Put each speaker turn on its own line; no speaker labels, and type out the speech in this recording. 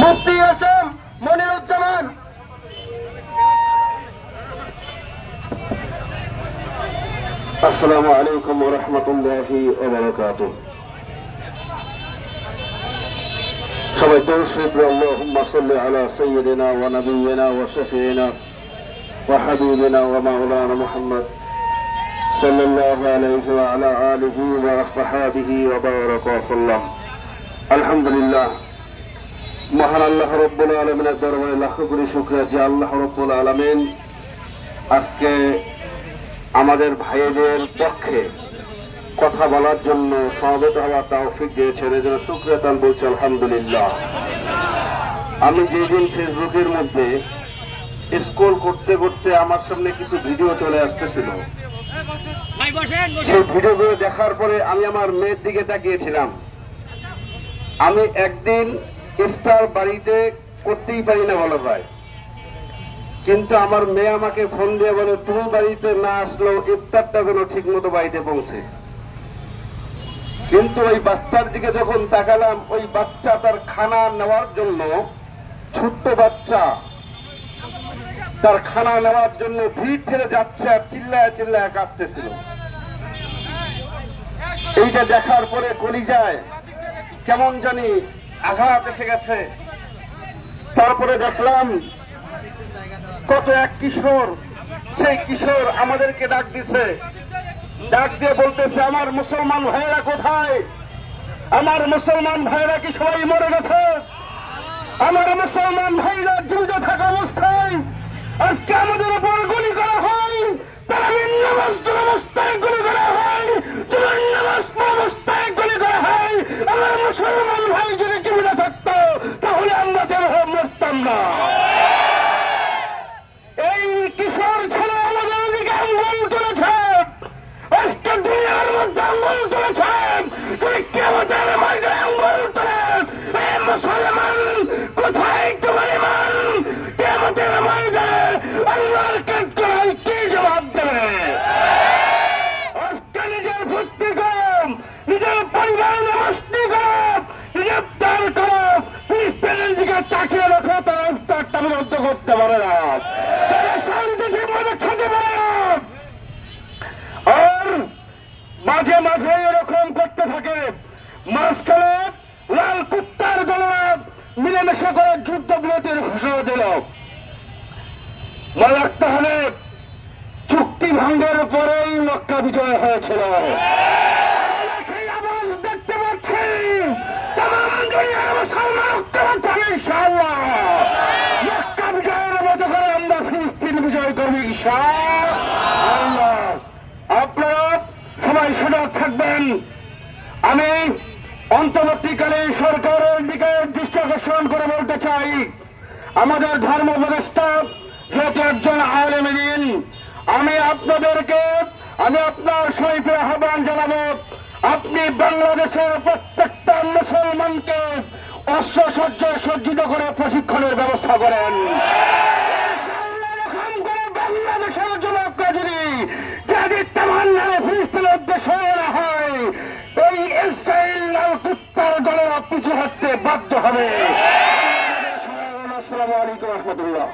মুফতি S M
Moniruzzaman আসসালামু আলাইকুম রহমতুল্লাহি ওবরাকাত সবাই দর্শক আল্লাহুম্মা সাল্লি আলা সাইয়্যিদিনা ওয়া নাবিয়িনা ওয়া শাফিঈনা ওয়া হাবিবিনা ওয়া মাওলানা মুহাম্মদ সাল্লাল্লাহু আলাইহি ওয়া আলা আলিহি ওয়া আসহাবিহি ওয়া বারাকা ওয়া সাল্লাম আলহামদুলিল্লাহ মহান আল্লাহ রব্বুল আলমিনের দরবারে লাখ কোটি শুক্রিয়া যে আল্লাহ রব্বুল আলমিন আজকে আমাদের ভাইদের পক্ষে কথা বলার জন্য সমবেত হওয়ার তৌফিক দিয়েছেন। এই জন্য সুক্রিয়াতান বলছি, আলহামদুলিল্লাহ। আমি যেদিন ফেসবুকের মধ্যে স্ক্রোল করতে করতে আমার সামনে কিছু ভিডিও চলে আসতেছিল, সেই ভিডিওগুলো দেখার পরে আমি আমার মেয়ের দিকে তাকিয়েছিলাম। আমি একদিন ইফতার বাড়িতে করতেই পারি না বলা যায়। কিন্তু আমার মেয়ে আমাকে ফোন দিয়ে বলে, তুমি বাড়িতে না আসলেও ইফতারটা যেন ঠিক মতো বাড়িতে পৌঁছে। কিন্তু ওই বাচ্চার দিকে যখন তাকালাম, ওই বাচ্চা তার খানা নেওয়ার জন্য, ছোট্ট বাচ্চা তার খানা নেওয়ার জন্য ভিড় ঠেলে যাচ্ছে আর চিল্লায় চিল্লায় কাঁদতেছিল। এইটা দেখার পরে কলিজায় কেমন জানি আঘাত এসে গেছে। তারপরে দেখলাম কত এক কিশোর, সেই কিশোর আমাদেরকে ডাক দিছে। ডাক দিয়ে বলতেছে, আমার মুসলমান ভাইয়েরা কোথায়? আমার মুসলমান ভাইয়েরা কি সবাই মরে গেছে? আমার মুসলমান ভাইরা জীবিত থাকা অবস্থায় আজকে আমাদের উপর গুলি করা হয় তারাবির নামাজ অবস্থায় গুলি করা হয় চুলের নামাজ অবস্থায় গুলি করা হয় আমার মুসলমান ভাই যদি জীবিত থাকতো তাহলে আমরা তের মরতাম না এই কিশোর ছেলে আমাদের দিকে আঙ্গুল তুলেছে আজকে দুনিয়ার আঙ্গুল তুলেছে তুই কেমতের আঙ্গুল তুলে। এ মুসলমান, কোথায় তোমার ইমান? কেমতের মাঝে আল্লাহর কাছে কি জবাব দেবে? আজকে নিজের ভর্তি করো নিজের পরিবার নমস্তি করো নিজের তার করো ফিলিস্তিনের দিকে তাকিয়ে রাখো, তার বিরুদ্ধ করতে পারে না তারা শান্তি ঠিক মতো খেতে পারে না আর মাঝে মাঝে এরকম করতে থাকে মাঝখানে লাল কুত্তার দল মিলেমিশে করে যুদ্ধ বিরতির ঘোষণা দিল। মনে রাখতে চুক্তি ভাঙ্গের পরেই মক্কা বিজয় হয়েছিল। করে আমরা ফিলিস্তিন বিজয় করব, ইনশাআল্লাহ। আপনারা সবাই সজাগ থাকবেন। আমি অন্তর্বর্তীকালে সরকারের দিকে দৃষ্টি আকর্ষণ করে বলতে চাই, আমাদের ধর্ম উপদেষ্টা যেহেতু একজন আলেমিন আমি আপনাদেরকে, আমি আপনার শহীদের আহ্বান জানাব, আপনি বাংলাদেশের প্রত্যেকটা মুসলমানকে অস্ত্র সজ্জায় সজ্জিত করে প্রশিক্ষণের ব্যবস্থা করেন। করে বাংলাদেশের যুবকরা যদি যদি তেমন ফিলিস্তিনের উদ্দেশ্যে হয় কুত্তার দলের পিছু হাঁটতে বাধ্য হবে। আসসালামু আলাইকুম রহমতুল্লাহ।